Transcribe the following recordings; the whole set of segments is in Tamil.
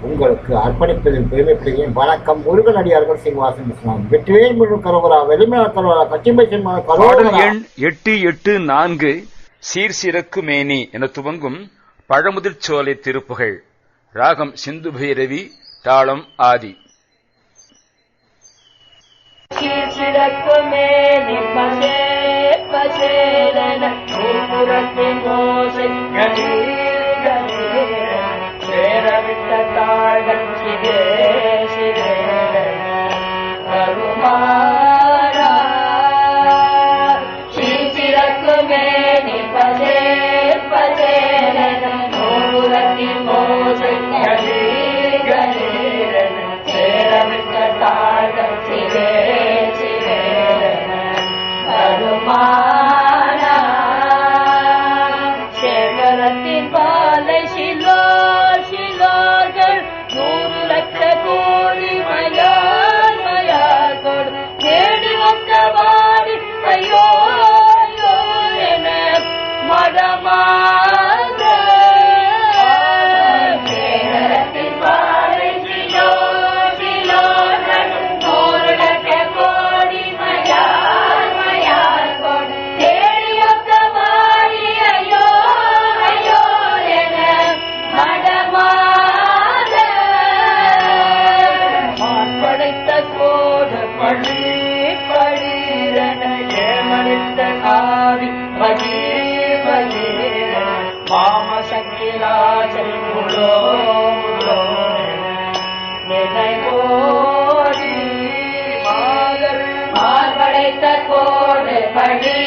உங்களுக்கு அர்ப்பணிப்பதில் பெருமைப்படுகிறேன். வணக்கம் முருகன் அடியார்கள் சீனிவாசன் இஸ்லாம் வெற்றிவேல் முழு கரோகரா வெளிமையான கரோகரா கச்சிம்பை சென்மான கரோகரா எண் எட்டு எட்டு நான்கு சீர் சிறக்கு மேனி என துவங்கும் பழமுதிர் சோலை திருப்புகள். ராகம் சிந்து பைரவி தாளம் ஆதி. பசே பசே भगि भगे भगेन मामसङ्किलाचल्मुलो நினைவோடி மாதர் மார்படைத்த கோடு படி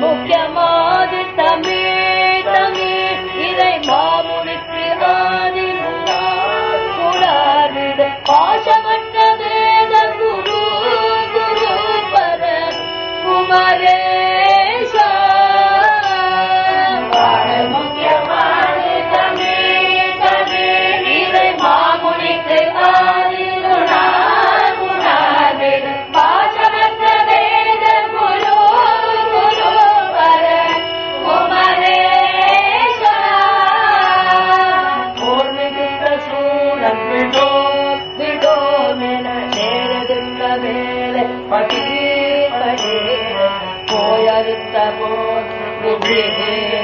Porque amor पटी पड़े कोयल तबो विधि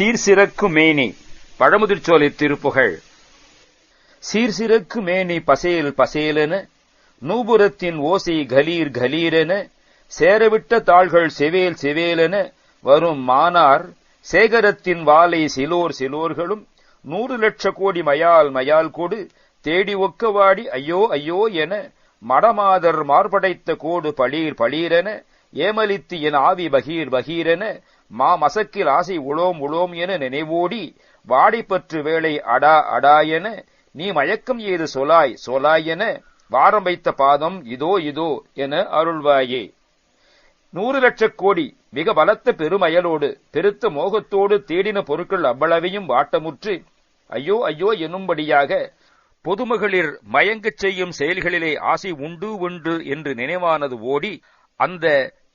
சீர்சிறக்கு மேனி. பழமுதிர்ச்சோலை திருப்புகழ் சீர்சிறக்கு மேனி பசேல் பசேலென நூபுரத்தின் ஓசை கலீர் கலீரென சேரவிட்ட தாள்கள் செவேல் செவேலென வரும் மானார் சேகரத்தின் வாலை சிலோர் சிலோர்களும் நூறு லட்ச கோடி மயால் மயால் கொடு தேடி ஒக்கவாடி ஐயோ ஐயோ என மடமாதர் மார்படைத்த கோடு பளீர் பளீரென ஏமலித்து என் ஆவி பகீர் பகீரென மா மசக்கில் ஆசை உளோம் உளோம் என நினைவோடி வாடிப்பற்று வேளை அடா அடா என நீ மயக்கம் ஏது சொலாய் சொலாய் என வாரம் வைத்த பாதம் இதோ இதோ என அருள்வாயே. நூறு லட்சக் கோடி மிக பலத்த பெருமயலோடு பெருத்த மோகத்தோடு தேடின பொருட்கள் அவ்வளவையும் வாட்டமுற்று ஐயோ ஐயோ எனும்படியாக பொதுமகளிர் மயங்கச் செய்யும் செயல்களிலே ஆசை உண்டு உண்டு என்று நினைவானது ஓடி அந்த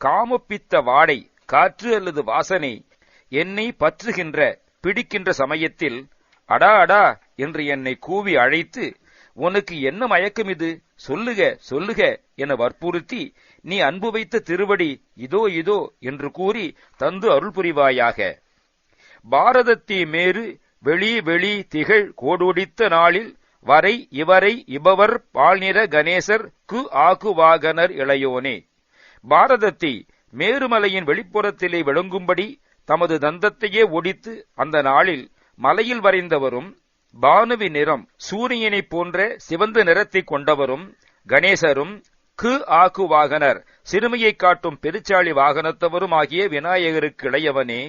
காமப்பித்த வாடை காற்று அல்லது வாசனை என்னை பற்றுகின்ற பிடிக்கின்ற சமயத்தில் அடா அடா என்று என்னை கூவி அழைத்து உனக்கு என்ன மயக்கம் இது? சொல்லுக சொல்லுக என வற்புறுத்தி நீ அன்பு வைத்த திருவடி இதோ இதோ என்று கூறி தந்து அருள் புரிவாயாக. பாரதத்தே மேறு வெளி வெளி திகழ் கோடுடித்த நாளில் வரை இவரை இபவர் பால்நிற கணேசர் கு ஆகுவாகனர் இளையோனே. பாரதத்தை மேருமலையின் வெளிப்புறத்திலே விளங்கும்படி தமது தந்தத்தையே ஒடித்து அந்த நாளில் மலையில் வரைந்தவரும் பானுவி நிறம் சூரியனைப் போன்ற சிவந்த நிறத்தை கொண்டவரும் கணேசரும் கு ஆக்கு வாகனர் சிறுமியை காட்டும் பெருச்சாளி வாகனத்தவரும் ஆகிய விநாயகருக்கு இளையவனே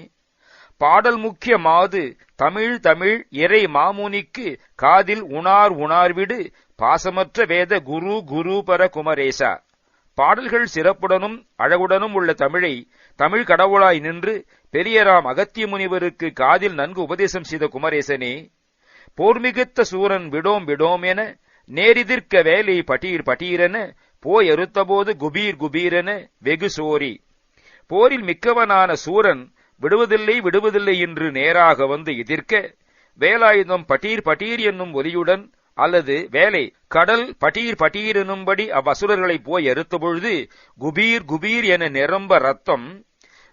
பாடல் முக்கிய மாது தமிழ் தமிழ் இறை மாமுனிக்கு காதில் உணார் உணார்விடு பாசமற்ற வேத குரு குரு பர குமரேசா பாடல்கள் சிறப்புடனும் அழகுடனும் உள்ள தமிழை தமிழ் கடவுளாய் நின்று பெரியராம் அகத்திய முனிவருக்கு காதில் நன்கு உபதேசம் செய்த குமரேசனே போர்மிகுத்த சூரன் விடோம் விடோம் என நேரிதிர்க்க வேலை பட்டீர் பட்டீரென போய் அறுத்தபோது குபீர் குபீரென வெகு சோரி. போரில் மிக்கவனான சூரன் விடுவதில்லை விடுவதில்லை என்று நேராக வந்து எதிர்க்க வேலாயுதம் பட்டீர் பட்டீர் என்னும் ஒலியுடன் அல்லது வேலை கடல் பட்டீர் பட்டீர் எனும்படி அவ்வசுரர்களை போய் எறுத்தபொழுது குபீர் குபீர் என நிரம்ப ரத்தம்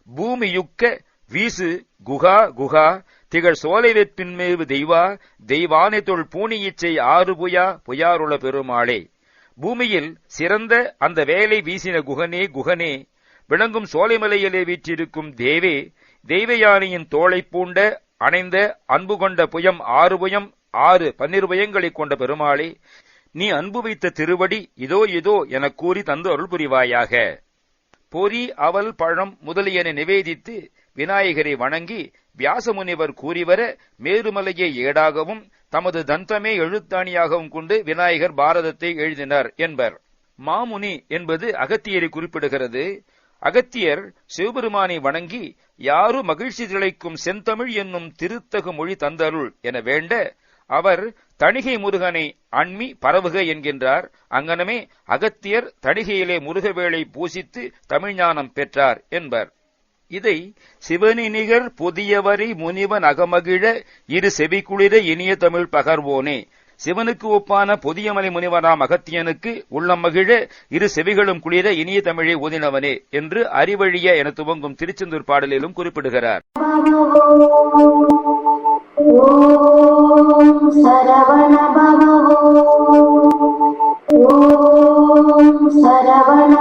பூமியுக்க வீசு குகா குகா திகழ் சோலை வெற்பின்மேவு தெய்வா தெய்வானை தொல் பூனியிச்சை ஆறு புயா புயாருள பெருமாளே. பூமியில் சிறந்த அந்த வேலை வீசின குகனே குகனே விளங்கும் சோலைமலையிலே வீற்றிருக்கும் தேவே தெய்வயானையின் தோளை பூண்ட அணைந்த அன்பு கொண்ட புயம் ஆறு புயம் ஆறு பன்னிருவயங்களைக் கொண்ட பெருமாளே நீ அன்பு வைத்த திருவடி இதோ இதோ எனக் கூறி தந்து அருள் புரிவாயாக. பொறி அவல் பழம் முதலியன நிவேதித்து விநாயகரை வணங்கி வியாசமுனிவர் கூறிவர மேருமலையை ஏடாகவும் தமது தந்தமே எழுத்தாணியாகவும் கொண்டு விநாயகர் பாரதத்தை எழுதினார் என்பர். மாமுனி என்பது அகத்தியரை குறிப்பிடுகிறது. அகத்தியர் சிவபெருமானை வணங்கி யாரு மகிழ்ச்சி திளைக்கும் செந்தமிழ் என்னும் திருத்தகு மொழி தந்தருள் என வேண்ட அவர் தணிகை முருகனை அண்மி பரவுக என்கின்றார். அங்கனமே அகத்தியர் தணிகையிலே முருகவேளை பூசித்து தமிழ்ஞானம் பெற்றார் என்பர். இதை சிவனி நிகர் முனிவன் அகமகிழ இரு செவிக்குளிர இனிய தமிழ் பகர்வோனே. சிவனுக்கு ஒப்பான புதியமலை முனிவராம் அகத்தியனுக்கு உள்ளம் மகிழ இரு செவிகளும் குளிர இனிய தமிழை ஓதினவனே என்று அறிவழிய என துவங்கும் திருச்செந்தூர் பாடலிலும் குறிப்பிடுகிறார். சரவண பவோ ஓம் சரவண